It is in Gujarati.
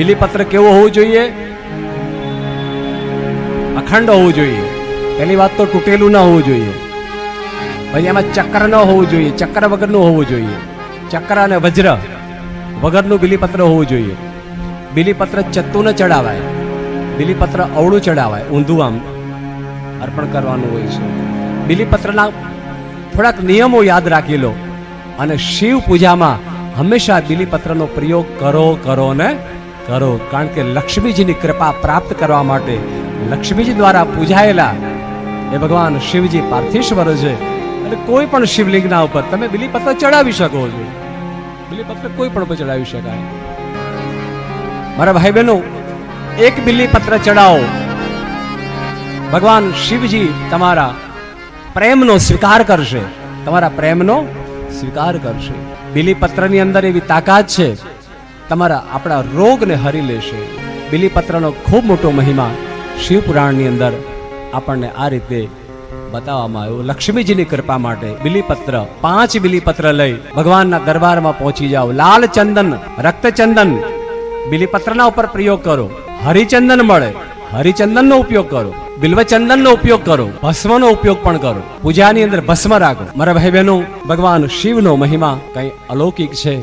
બિલીપત્ર કેવું હોવું જોઈએ? અખંડ હોવું જોઈએ. પહેલી વાત તો તૂટેલું ન હોવું જોઈએ. પછી એમાં ચક્ર ન હોવું જોઈએ. ચક્ર વગરનું હોવું જોઈએ. ચક્ર અને વજ્ર વગરનું બિલીપત્ર હોવું જોઈએ. બિલીપત્ર ચત્તું ન ચડાવાય. બિલીપત્ર અવળું ચડાવાય. ઊંધું આમ અર્પણ કરવાનું હોય છે. બિલીપત્રના થોડાક નિયમો યાદ રાખી લો. અને શિવ પૂજામાં હંમેશા બિલીપત્રનો પ્રયોગ કરો કરો ને કરો કારણ કે લક્ષ્મીજીની કૃપા પ્રાપ્ત કરવા માટે લક્ષ્મીજી દ્વારા પૂજાયેલા એ ભગવાન શિવજી પાર્થેશ્વર છે. એટલે કોઈ પણ શિવલિંગના ઉપર તમે બિલીપત્ર ચડાવી શકો છો. બિલીપત્ર કોઈ પણ ઉપર ચડાવી શકાય. મારા ભાઈ બહેનો એક બિલીપત્ર ચડાવો. ભગવાન શિવજી તમારા પ્રેમનો સ્વીકાર કરશે. તમારા પ્રેમનો સ્વીકાર કરશે. બિલીપત્રની અંદર એવી તાકાત છે. તમારા આપણા રોગને હરી લેશે. બિલીપત્રનો ખૂબ મોટો મહિમા શિવપુરાણની અંદર આપણને આ રીતે બતાવવામાં આવ્યું. લક્ષ્મીજીની કૃપા માટે બિલીપત્ર, પાંચ બિલીપત્ર લઈ ભગવાનના દરબારમાં પહોંચી જાઓ. લાલ ચંદન, રક્તચંદન, બિલીપત્રના ઉપર પ્રયોગ કરો. હરિચંદન મળે. હરિચંદનનો ઉપયોગ કરો. બિલ્વચંદનનો ઉપયોગ કરો. ભસ્મનો ઉપયોગ પણ કરો. પૂજાની અંદર ભસ્મ રાખો. મારા ભાઈ બહેનો, ભગવાન શિવનો મહિમા કઈ અલૌકિક છે?